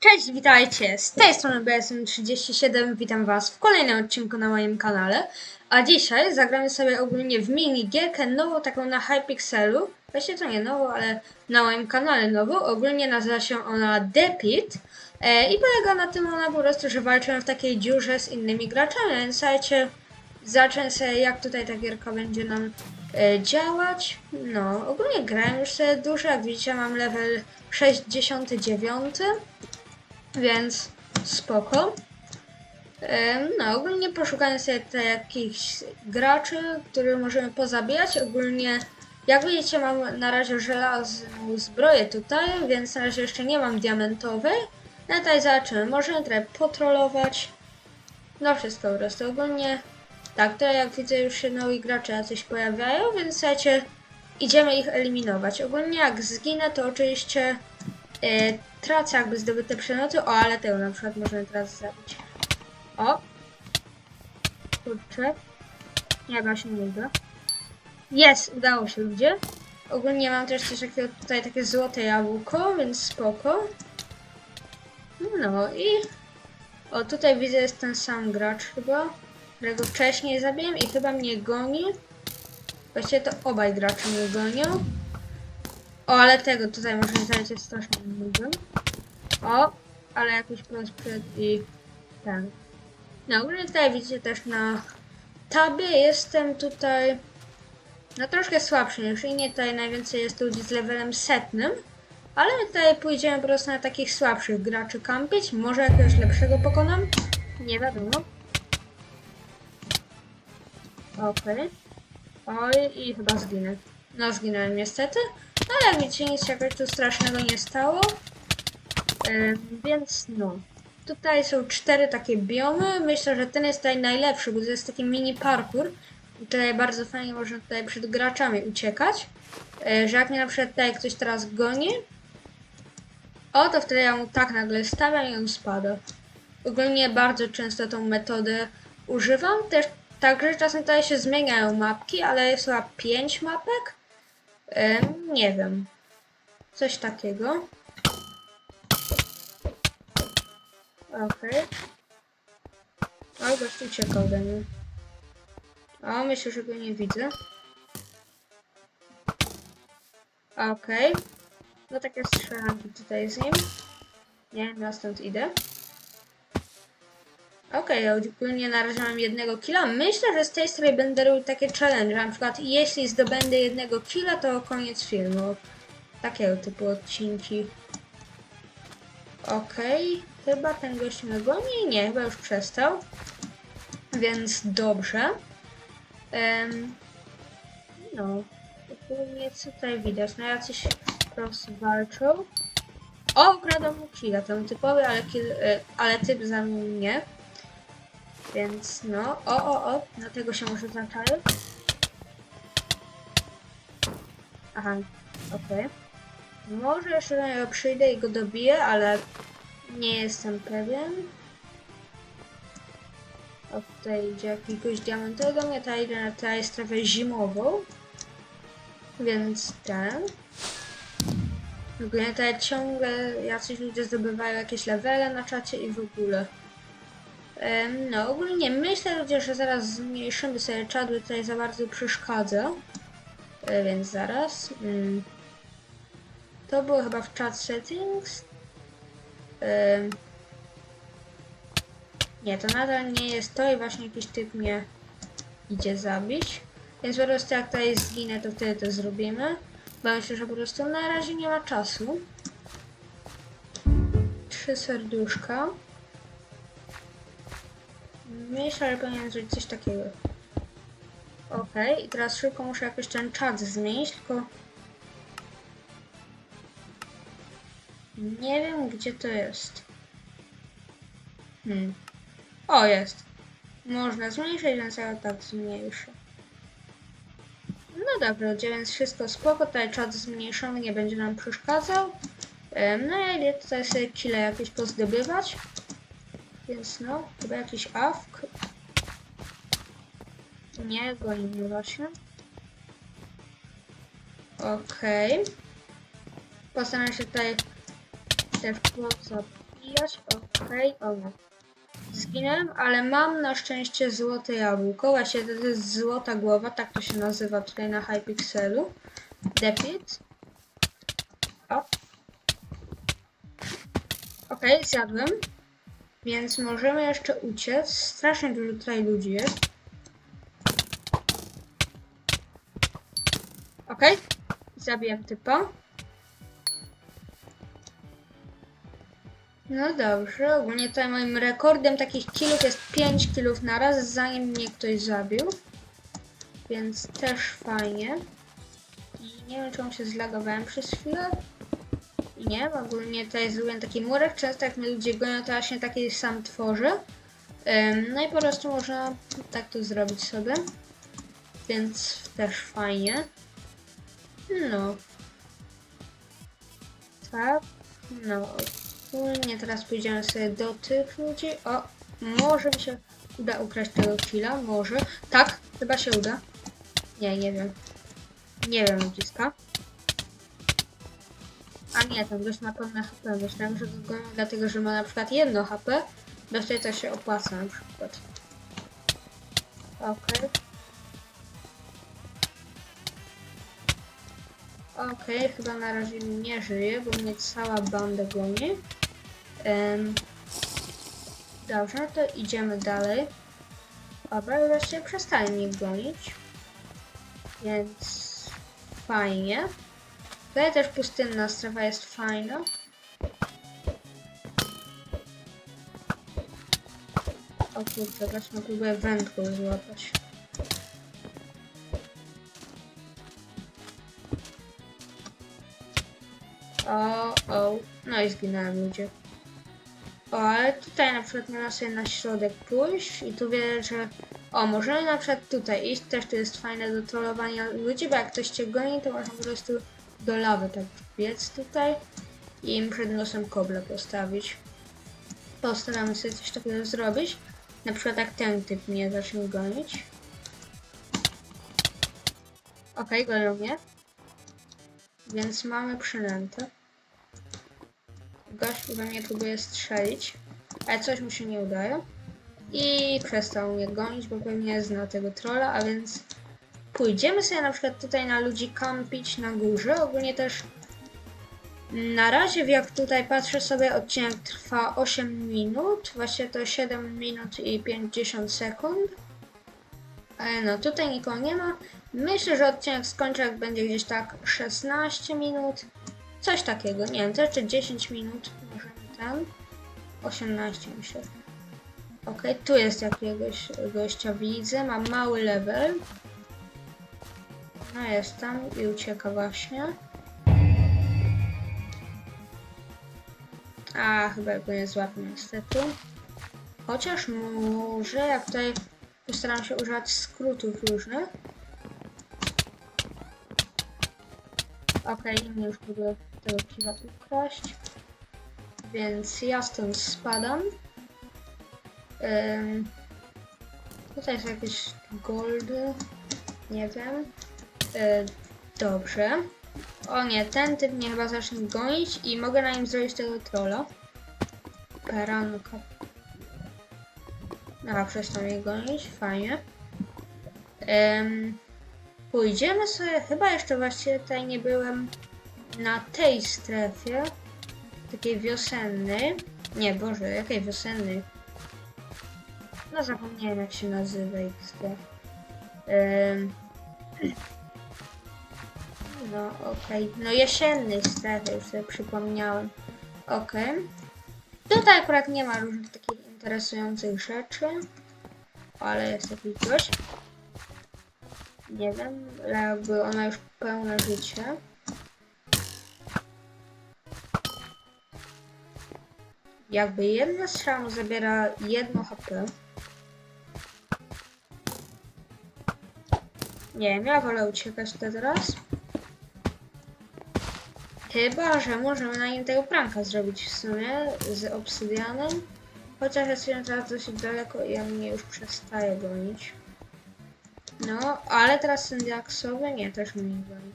Cześć, witajcie! Z tej strony BSM37, witam was w kolejnym odcinku na moim kanale. A dzisiaj zagramy sobie ogólnie w mini gierkę nową, taką na Hypixelu. Właściwie to nie nową, ale na moim kanale nową. Ogólnie nazywa się ona The Pit. E, I polega na tym ona po prostu, że walczymy w takiej dziurze z innymi graczami, więc słuchajcie, zacznę sobie jak tutaj ta gierka będzie nam e, działać. No, ogólnie grałem już sobie dużo, jak widzicie mam level 69. Więc spoko. No, ogólnie poszukałem sobie jakichś graczy, których możemy pozabijać. Ogólnie, jak widzicie, mam na razie żelazną zbroję tutaj, więc na razie jeszcze nie mam diamentowej. No tutaj zobaczymy, możemy trochę potrolować. No wszystko po prostu. Ogólnie, tak, tutaj jak widzę już się nowi gracze jacyś pojawiają, więc słuchajcie, idziemy ich eliminować. Ogólnie jak zginę, to oczywiście e, tracę jakby zdobyte przedmioty. O, ale tego na przykład możemy teraz zabić. O! Kurczę. Nie, właśnie nie uda. Jest! Udało się, ludzie. Ogólnie mam też coś takiego tutaj takie złote jabłko, więc spoko. No i... O, tutaj widzę jest ten sam gracz chyba, którego wcześniej zabiłem i chyba mnie goni. Właściwie to obaj gracze mnie gonią. O, ale tego tutaj można znaleźć jest strasznie nudny. O, ale jakiś prospekt i ten. No, ogólnie tutaj widzicie też na tabie jestem tutaj no troszkę słabszy niż inni. Tutaj najwięcej jest ludzi z levelem setnym. Ale tutaj pójdziemy po prostu na takich słabszych graczy kampić. Może jakiegoś lepszego pokonam? Nie wiadomo. Okej. Oj, i chyba zginę. No, zginąłem niestety. No, ale jak widzicie, nic jakoś tu strasznego nie stało. Więc no. Tutaj są cztery takie biomy. Myślę, że ten jest tutaj najlepszy, bo to jest taki mini parkour. I tutaj bardzo fajnie można tutaj przed graczami uciekać. E, że jak mnie na przykład tutaj ktoś teraz goni, o, to wtedy ja mu tak nagle stawiam i on spada. Ogólnie bardzo często tą metodę używam. Też także czasem tutaj się zmieniają mapki, ale jest chyba 5 mapek. Nie wiem. Coś takiego. Okej. O, gość uciekał ode mnie. O, myślę, że go nie widzę. Okej. No takie strzelanki tutaj z nim. Nie, ja stąd idę. Okej, okay, ogólnie na razie mam jednego killa. Myślę, że z tej strony będę robił takie challenge. Na przykład jeśli zdobędę jednego killa, to koniec filmu. Takiego typu odcinki. Okej, chyba ten gość mnie goni. Nie, chyba już przestał. Więc dobrze. Em, no, ogólnie co tutaj widać? No jacyś prosto walczą. O, ukradł mu killa, ten typowy, ale, kill, e, ale typ za mnie. Więc no, o, o, o, na tego się może zaczaję. Aha, okej. Może jeszcze do niego przyjdę i go dobiję, ale nie jestem pewien. O, tutaj idzie jakiegoś diamentowego mnie, tutaj idę na tutaj strefę zimową. Więc ten. W ogóle tutaj ciągle jacyś ludzie zdobywają jakieś levele na czacie i w ogóle. No, ogólnie myślę że zaraz zmniejszymy sobie czat, bo tutaj za bardzo przeszkadza. E, Więc zaraz. mm. To było chyba w chat settings. Nie, to nadal nie jest to i właśnie jakiś typ mnie idzie zabić. Więc po prostu jak tutaj zginę, to wtedy to zrobimy. Bo myślę, że po prostu na razie nie ma czasu. Trzy serduszka. Myślę, że powinienem zrobić coś takiego. Okej, i teraz szybko muszę jakoś ten czat zmienić, tylko... Nie wiem, gdzie to jest. Hmm. O, jest. Można zmniejszyć, więc ja tak zmniejszę. No dobra, więc wszystko spoko, tutaj czat zmniejszony, nie będzie nam przeszkadzał. No ja tutaj sobie kile jakieś pozdobywać. Więc no, chyba jakiś awk. Nie, goni mnie właśnie. Okej. Postaram się tutaj też poza zabijać. Okej, o nie. Zginąłem, ale mam na szczęście złote jabłko. Właśnie to jest złota głowa, tak to się nazywa tutaj na Hypixelu. Depit. O. Okej, zjadłem. Więc możemy jeszcze uciec. Strasznie dużo tutaj ludzi jest. Okej. Zabiłem typa. No dobrze, ogólnie tutaj moim rekordem takich killów jest 5 killów na raz, zanim mnie ktoś zabił. Więc też fajnie. Nie wiem, czemu się zlagowałem przez chwilę. Nie, ogólnie tutaj zrobiłem taki murek. Często jak mnie ludzie gonią, to właśnie taki sam tworzę. Ym, No i po prostu można tak to zrobić sobie. Więc też fajnie. No. Tak. No. Ogólnie teraz pójdziemy sobie do tych ludzi. O, może mi się uda ukraść tego killa, może. Tak, chyba się uda. Nie, nie wiem. Nie wiem, ludziska. A nie, ten gość ma pełne HP. Myślałem, że go dlatego, że ma na przykład jedno HP. Bo wtedy to się opłaca na przykład. Okej. Okej, chyba na razie nie żyje, bo mnie cała banda goni. Em, dobrze, to idziemy dalej. Dobra, wreszcie przestali mnie gonić. Więc fajnie. Tutaj też pustynna strefa jest fajna. O kurczę, właśnie próbuję wędką złapać. O, o, no i zginąłem ludzie. O, ale tutaj na przykład można sobie na środek pójść i tu wie, że... O, możemy na przykład tutaj iść, też to jest fajne do trollowania ludzi, bo jak ktoś cię goni, to można po prostu do lawy tak biec tutaj i im przed nosem koble postawić. Postaramy sobie coś takiego zrobić. Na przykład jak ten typ mnie zacznie gonić. Okej, okay, gonią mnie. Więc mamy przynętę. Gość we mnie próbuje strzelić, ale coś mu się nie udaje. I przestał mnie gonić, bo pewnie zna tego trolla, a więc pójdziemy sobie na przykład tutaj na ludzi kampić na górze. Ogólnie też na razie jak tutaj patrzę sobie odcinek trwa 8 minut, właśnie to 7 minut i 50 sekund. Ale no tutaj nikogo nie ma. Myślę, że odcinek skończy jak będzie gdzieś tak 16 minut. Coś takiego, nie wiem, to jeszcze 10 minut, może ten. 18 myślę. Ok, tu jest jakiegoś gościa widzę, ma mały level. No jest tam i ucieka właśnie. A, chyba go nie złapię niestety. Chociaż może, jak tutaj postaram się używać skrótów różnych. Okej, okay, już próbuję tego piwa ukraść. Więc ja stąd spadam. Tutaj są jakieś goldy. Nie wiem. Yy, dobrze. O nie, ten typ mnie chyba zacznie gonić i mogę na nim zrobić tego trolla. Peranka. Dobra, przestał mnie gonić, fajnie. Ym, pójdziemy sobie, chyba jeszcze właściwie tutaj nie byłem na tej strefie. Takiej wiosennej. Nie, Boże, jakiej wiosennej? No zapomniałem jak się nazywa XD. Ym, no okej, no jesienny strefy już sobie przypomniałem. Okej. Tutaj akurat nie ma różnych takich interesujących rzeczy. Ale jest jakiś gość. Nie wiem, ale jakby ona już pełne życie. Jakby jedna strzała zabiera jedno HP. Nie wiem, ja wolę uciekać teraz. Chyba, że możemy na nim tego pranka zrobić w sumie z obsydianem. Chociaż jestem teraz dosyć daleko i on mnie już przestaje gonić. No, ale teraz ten diaksowy nie, też mnie nie goni.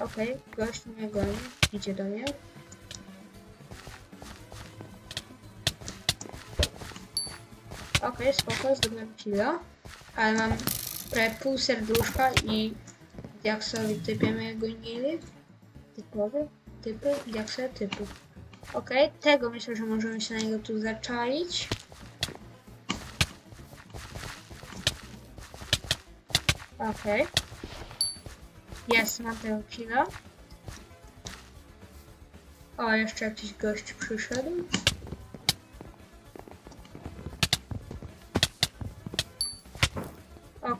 Okej, gość mnie goni. Idzie do mnie. Okej, spoko, zdobyłem kilo. Ale mam prawie pół serduszka i diaksowi typie mnie gonili. Typowy? Typy? Diaksowe typy. Okej, tego myślę, że możemy się na niego tu zaczaić. Okej. Jest, mam tego killa. O, jeszcze jakiś gość przyszedł.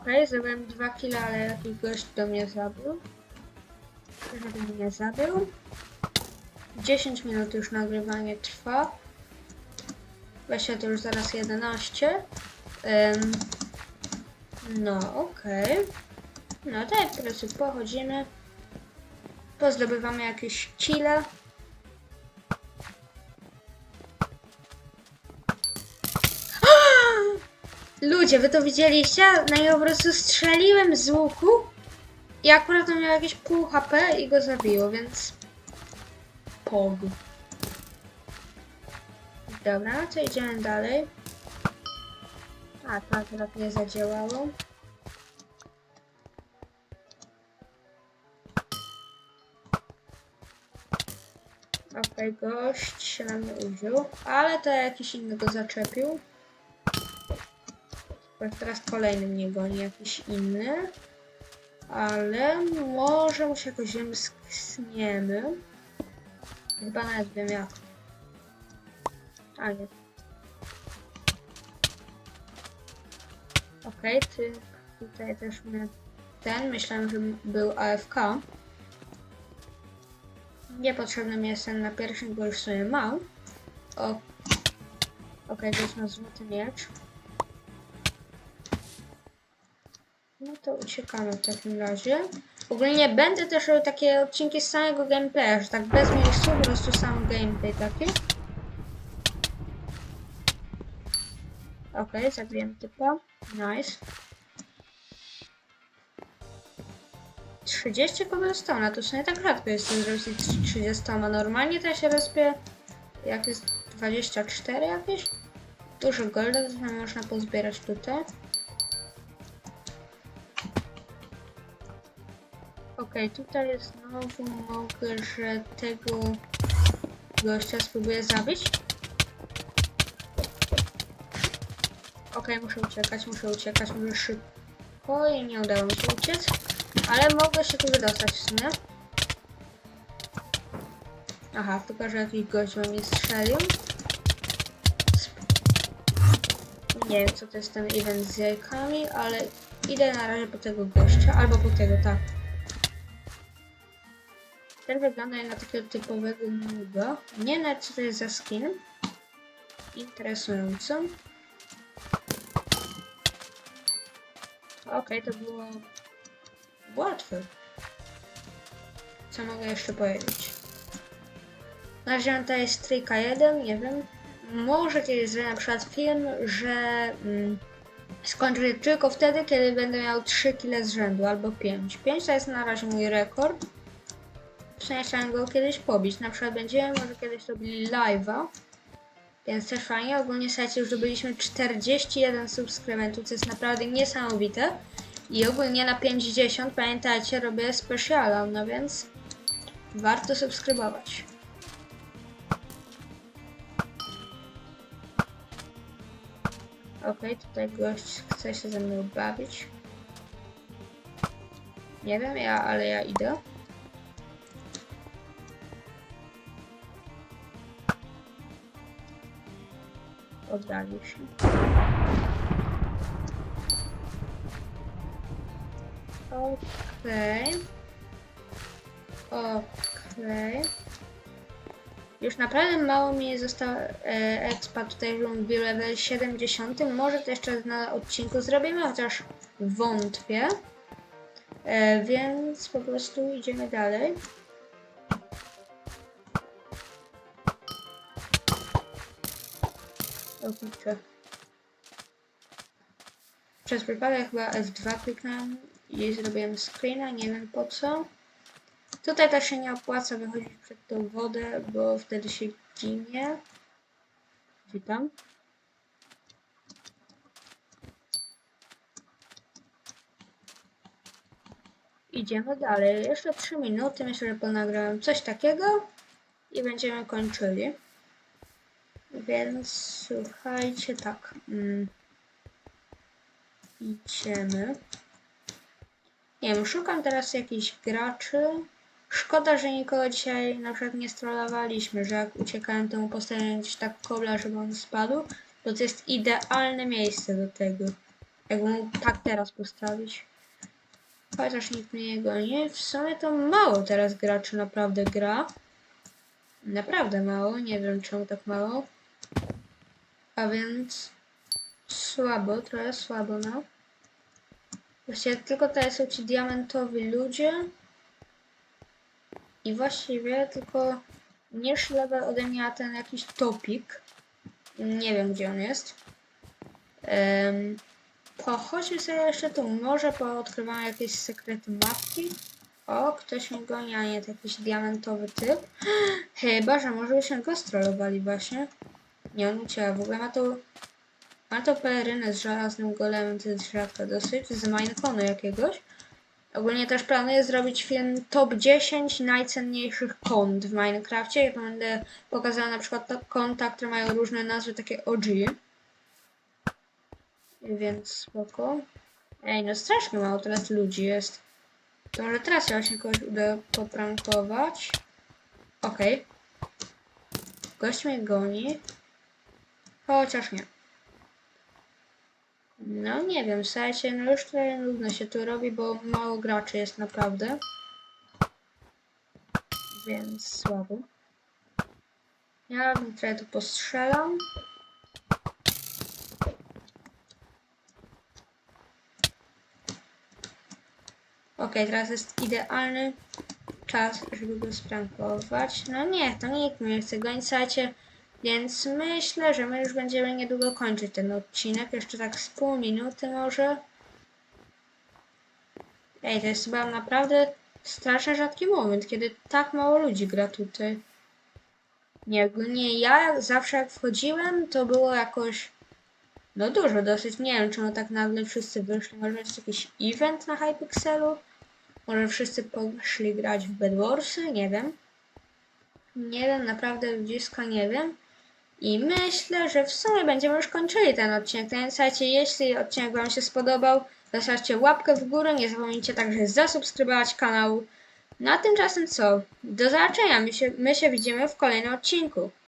Okej, zrobiłem dwa killa, ale jakiś gość do mnie zabił. Żeby mnie zabił. 10 minut już nagrywanie trwa. Właśnie to już zaraz 11. Ym, no, okej. No tak, prostu pochodzimy. Pozdobywamy jakieś kile. Ludzie, wy to widzieliście? Na niego po prostu strzeliłem z łuku i akurat on miał jakieś pół HP i go zabiło, więc... Pog. Dobra, no to idziemy dalej. A, to akurat nie zadziałało. Okej, gość się na mnie uwziął, ale to jakiś inny go zaczepił. Bo Teraz kolejny mnie goni, jakiś inny. Ale może mu się jakoś wymskniemy. Chyba nawet wiem jak. A nie. Okej, ty tutaj też mnie ten, myślałem, że był AFK. Niepotrzebny mi jest ten na pierwszym, bo już sobie mam. Okej, to jest na złoty miecz. Uciekamy w takim razie. Ogólnie będę też robił takie odcinki z samego gameplaya, że tak bez miejscu, po prostu sam gameplay taki. Okej, zabiłem typa. Nice. 30 cobblestone, to w sumie tak rzadko jest to zrobić z 30. Normalnie to ja się rozpię jak jest 24 jakieś. Dużo golda to można pozbierać tutaj. Okej, tutaj jest znowu mogę, że tego gościa spróbuję zabić. Okej, muszę uciekać, muszę uciekać, muszę szybko i nie udało mi się uciec. Ale mogę się tu wydostać w sumie. Aha, tylko że jakiś gość we mnie strzelił. Nie wiem co to jest ten event z jajkami, ale idę na razie po tego gościa, albo po tego, tak. Ten wygląda na takiego typowego nuda. Nie wiem co to jest za skin. Interesująco. Okej, to było łatwe. Co mogę jeszcze powiedzieć? Na razie to jest trójka 1, nie wiem. Może kiedyś zrobię na przykład film, że mm, skończę tylko wtedy, kiedy będę miał 3 kile z rzędu, albo 5. 5 to jest na razie mój rekord. Sumie chciałem go kiedyś pobić. Na przykład będziemy może kiedyś robili live'a. Więc też fajnie. Ogólnie słuchajcie, już zdobyliśmy 41 subskrybentów, co jest naprawdę niesamowite. I ogólnie na 50, pamiętajcie, robię specjala, no więc warto subskrybować. Okej, tutaj gość chce się ze mną bawić. Nie wiem ja, ale ja idę. Oddalił się. Okej. Okej. Już naprawdę mało mi zostało e, expa tutaj w level 70. Może to jeszcze na odcinku zrobimy, chociaż wątpię. E, więc po prostu idziemy dalej. O. Przez przypadek chyba F2 kliknąłem i zrobiłem screena, nie wiem po co. Tutaj też się nie opłaca wychodzić przed tą wodę, bo wtedy się ginie. Witam. Idziemy dalej. Jeszcze 3 minuty. Myślę, że ponagrałem coś takiego i będziemy kończyli. Więc słuchajcie, tak. Mm. Idziemy. Nie wiem, szukam teraz jakichś graczy. Szkoda, że nikogo dzisiaj na przykład nie strollowaliśmy, że jak uciekałem, to mu postawiłem gdzieś tak kobla, żeby on spadł, bo to jest idealne miejsce do tego. Jakby mu tak teraz postawić. Chociaż nikt mnie nie goni. W sumie to mało teraz graczy naprawdę gra. Naprawdę mało, nie wiem czemu tak mało. A więc słabo, trochę słabo, no. Właściwie tylko tutaj są ci diamentowi ludzie. I właściwie tylko niższy level ode mnie ten jakiś topik. Nie wiem gdzie on jest. Um, pochodźmy sobie jeszcze tu. Może poodkrywamy jakieś sekrety mapki. O, ktoś mnie goni, a nie jakiś diamentowy typ. Chyba, że może byśmy go strollowali właśnie. Nie, on ucieka. W ogóle ma to... Ma to pelerynę z żelaznym golemem, to jest rzadko dosyć. Z Mineconu jakiegoś. Ogólnie też planuję zrobić film top 10 najcenniejszych kont w Minecrafcie. Ja będę pokazała na przykład konta, które mają różne nazwy, takie OG. Więc spoko. Ej, no strasznie mało teraz ludzi jest. To może teraz ja właśnie kogoś uda poprankować. Okej. Gość mnie goni. Chociaż nie. No nie wiem, słuchajcie, no już tutaj nudno się tu robi, bo mało graczy jest naprawdę. Więc słabo. Ja trochę tu postrzelam. Okej, teraz jest idealny czas, żeby go sprankować. No nie, to nikt nie chce gonić, słuchajcie. Więc myślę, że my już będziemy niedługo kończyć ten odcinek. Jeszcze tak z pół minuty może. Ej, to jest chyba naprawdę strasznie rzadki moment, kiedy tak mało ludzi gra tutaj. Nie, ogólnie ja zawsze jak wchodziłem, to było jakoś no dużo dosyć. Nie wiem, czemu tak nagle wszyscy wyszli. Może jest jakiś event na Hypixelu? Może wszyscy poszli grać w Bedwarsy? Nie wiem. Nie wiem, naprawdę blisko nie wiem. I myślę, że w sumie będziemy już kończyli ten odcinek. Słuchajcie, jeśli odcinek Wam się spodobał, zostawcie łapkę w górę. Nie zapomnijcie także zasubskrybować kanał. No a tymczasem co? Do zobaczenia. My się, my się widzimy w kolejnym odcinku.